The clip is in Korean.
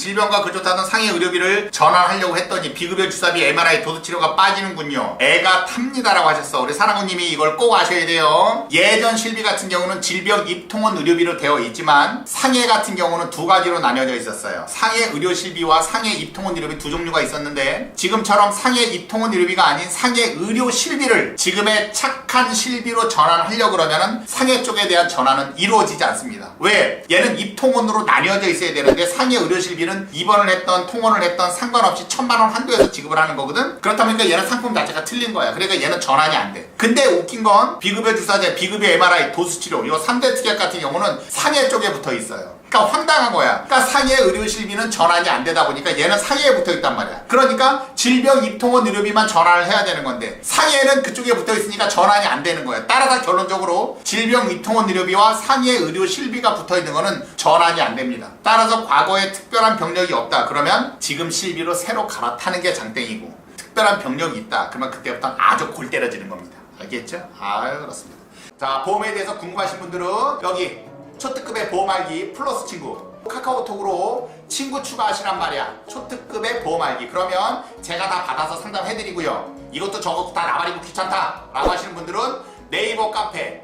질병과 그 좋다는 상해 의료비를 전환하려고 했더니 비급여 주사비 MRI 도수치료가 빠지는군요. 애가 탑니다라고 하셨어. 우리 사랑구님이 이걸 꼭 아셔야 돼요. 예전 실비 같은 경우는 질병 입통원 의료비로 되어 있지만 상해 같은 경우는 두 가지로 나뉘어져 있었어요. 상해 의료 실비와 상해 입통원 의료비 두 종류가 있었는데 지금처럼 상해 입통원 의료비가 아닌 상해 의료 실비를 지금의 착한 실비로 전환하려고 그러면은 상해 쪽에 대한 전환은 이루어지지 않습니다. 왜? 얘는 입통원으로 나뉘어져 있어야 되는데 상해 의료 실비 는 입원을 했던 통원을 했던 상관없이 천만 원 한도에서 지급을 하는 거거든. 그렇다 보니까 얘는 상품 자체가 틀린 거야. 그러니까 얘는 전환이 안 돼. 근데 웃긴 건 비급여 주사제, 비급여 MRI, 도수치료 이 3대 특약 같은 경우는 상해 쪽에 붙어 있어요. 그러니까 황당한 거야. 그러니까 상해 의료 실비는 전환이 안 되다 보니까 얘는 상해에 붙어 있단 말이야. 그러니까 질병 입통원 의료비만 전환을 해야 되는 건데 상해는 그쪽에 붙어 있으니까 전환이 안 되는 거야. 따라서 결론적으로 질병 입통원 의료비와 상해 의료 실비가 붙어 있는 거는 전환이 안 됩니다. 따라서 과거에 특별한 병력이 없다. 그러면 지금 실비로 새로 갈아타는 게 장땡이고 특별한 병력이 있다. 그러면 그때부터 아주 골 때려지는 겁니다. 알겠죠? 아유 그렇습니다. 자 보험에 대해서 궁금하신 분들은 여기 초특급의 보험 알기 플러스 친구 카카오톡으로 친구 추가하시란 말이야 초특급의 보험 알기 그러면 제가 다 받아서 상담해드리고요 이것도 저것도 다 나발이고 귀찮다 라고 하시는 분들은 네이버 카페